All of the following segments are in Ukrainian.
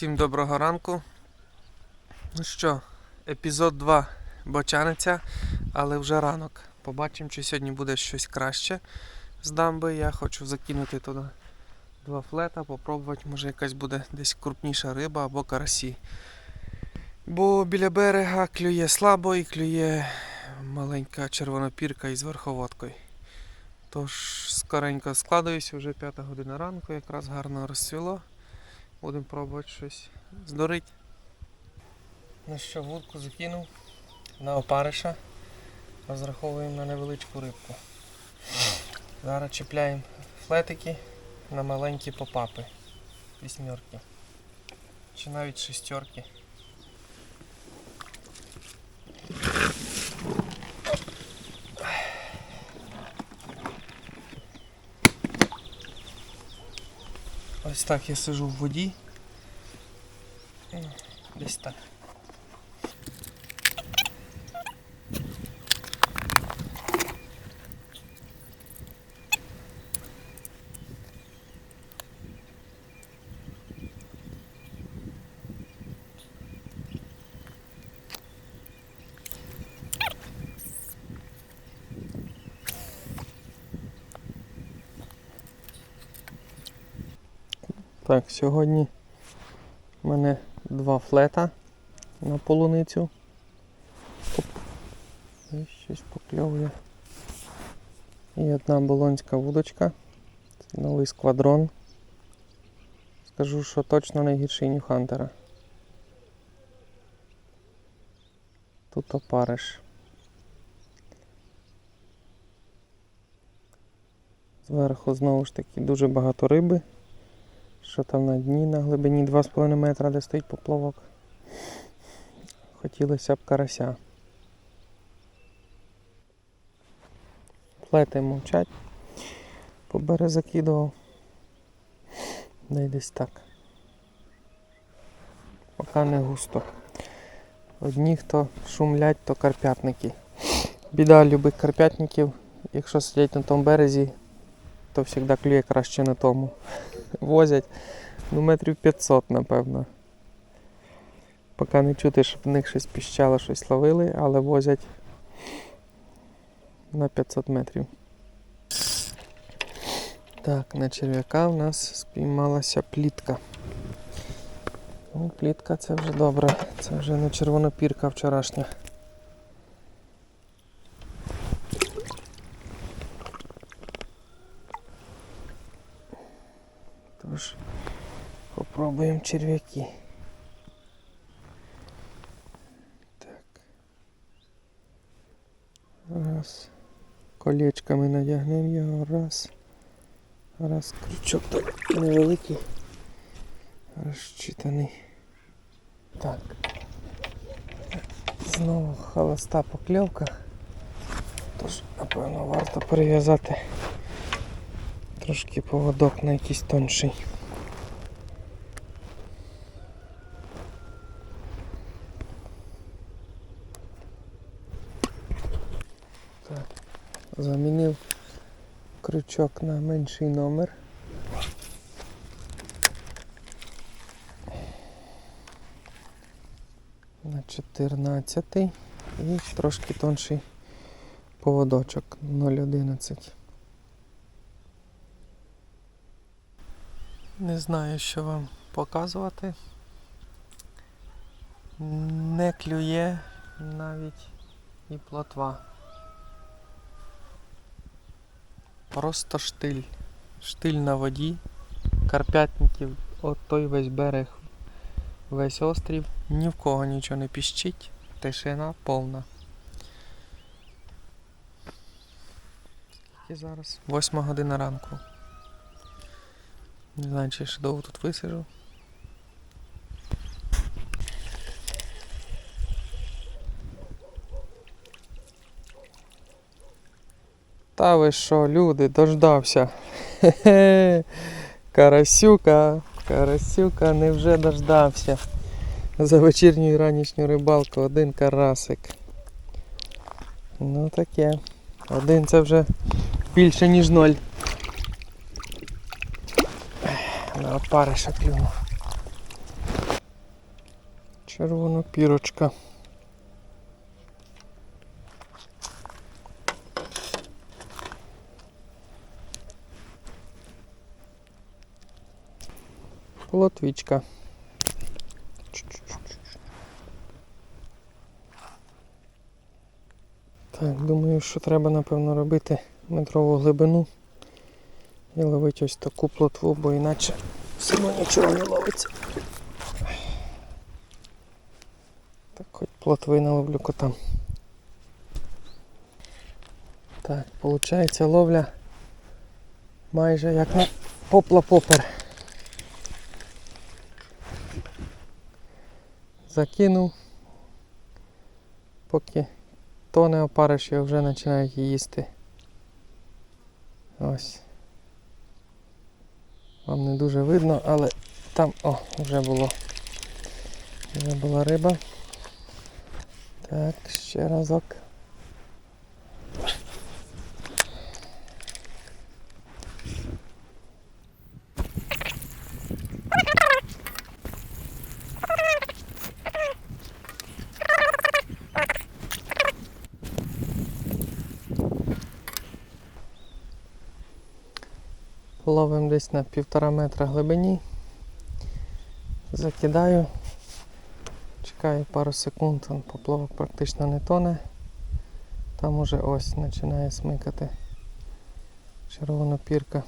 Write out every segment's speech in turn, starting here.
Всім доброго ранку. Ну що, епізод 2 бочаниця, але вже ранок. Побачимо, чи сьогодні буде щось краще з дамби. Я хочу закинути туди два флета, попробувати, може якась буде десь крупніша риба або карасі. Бо біля берега клює слабо і клює маленька червонопірка із верховодкою. Тож скоренько складуюсь, вже п'ята година ранку, якраз гарно розцвіло. Будемо пробувати щось здорить. Ну що, вудку закинув на опариша. Розраховуємо на невеличку рибку. Зараз чіпляємо флетики на маленькі попапи. Вісьмерки. Чи навіть шестерки. Ось так я сижу в воді. Ну, Десь так. Так, сьогодні в мене два флета на полуницю. І щось покльовує. І одна болонська вудочка. Це новий сквадрон. Скажу, що точно найгірший Ньюхантера. Тут опариш. Зверху знову ж таки дуже багато риби. Що там на дні на глибині 2,5 метра, де стоїть поплавок. Хотілося б карася. Плети мовчать. По бере закидував. Да десь так. Поки не густо. Одні, хто шумлять, то карпятники. Біда любих карпятників. Якщо сидять на тому березі, то завжди клює краще на тому возять ну метрів 500, напевно. Поки не чути, щоб в них щось піщало, щось ловили, але возять на 500 метрів. Так, на черв'яка в нас спіймалася плітка. Ну, плітка це вже добре. Це вже не червонопірка вчорашня. Тож попробуємо черв'яки. Так. Раз. Колечками надягнемо його. Раз. Раз. Крючок так невеликий. Розчитаний. Так. Знову холоста покльовка. Тож, напевно, варто перев'язати трошки поводок на якийсь тонший. Замінив крючок на менший номер. На 14 і трошки тонший поводочок 0,11. Не знаю, що вам показувати. Не клює навіть і плотва. Просто штиль. Штиль на воді. Карпятників, от той весь берег, весь острів. Ні в кого нічого не піщить. Тишина повна. Скільки зараз? Восьма година ранку. Не знаю, чи я ще довго тут висижу. Та ви що, люди, дождався. Хе-хе. Карасюка, карасюка, невже дождався. За вечірню і ранішню рибалку один карасик. Ну таке. Один це вже більше, ніж ноль. На опариша клюнув. Червона пірочка. Плотвічка. Так, думаю, що треба, напевно, робити метрову глибину і ловити ось таку плотву, бо іначе все одно нічого не ловиться. Так, хоч плотви наловлю котам. Так, виходить ловля майже як на попла-попер. Закинув, поки тоне опариш, я вже починають їсти. Ось. Вам не дуже видно, але там, о, вже було. Вже була риба. Так, ще разок. Ловимо десь на півтора метра глибині. Закидаю. Чекаю пару секунд, Там поплавок практично не тоне. Там уже ось починає смикати червона пірка.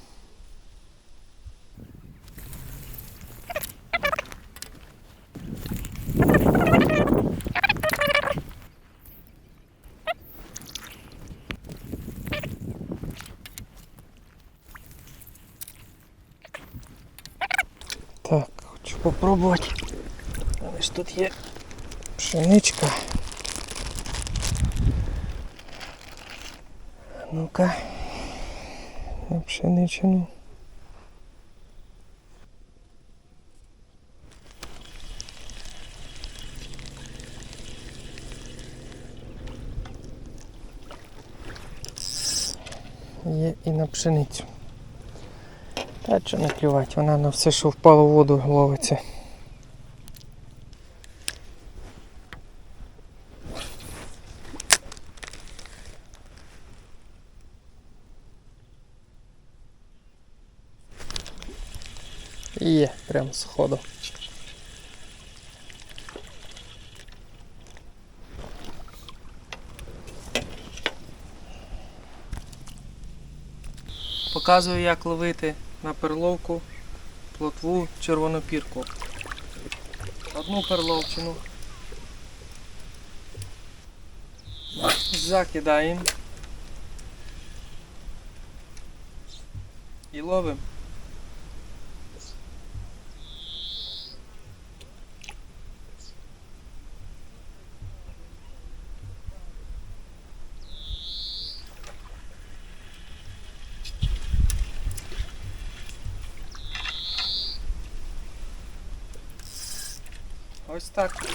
Так, хочу попробувати. Але ж тут є пшеничка. Ну-ка. На пшеничину. Є і на пшеницю. Та що не клювати, вона на все, що впало в воду, ловиться. Є, прям з ходу. Показую, як ловити на перловку плотву червону пірку. Одну перловчину. Закидаємо. І ловимо. Ось так.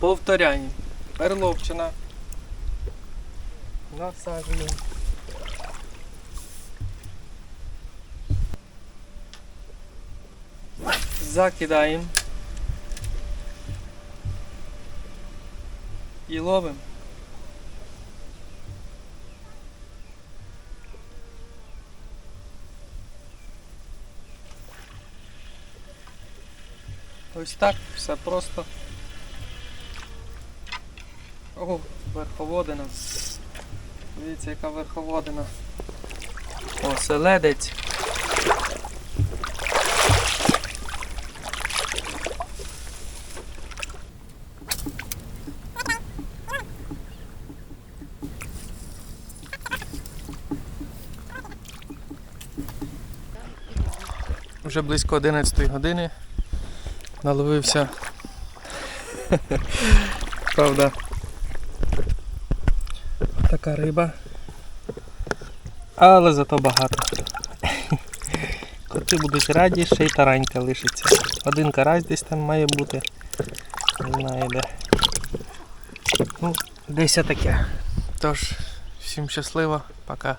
Повторяємо. Перловчина. Насаджуємо. Закидаємо. І ловимо. Ось так, все просто. О, верховодина. Дивіться, яка верховодина. О, селедець. Вже близько 11 години наловився. Правда. Така риба. Але зато багато. Коти будуть раді, ще й таранька лишиться. Один карась десь там має бути. Не знаю де. Ну, десь таке. Тож, всім щасливо, пока.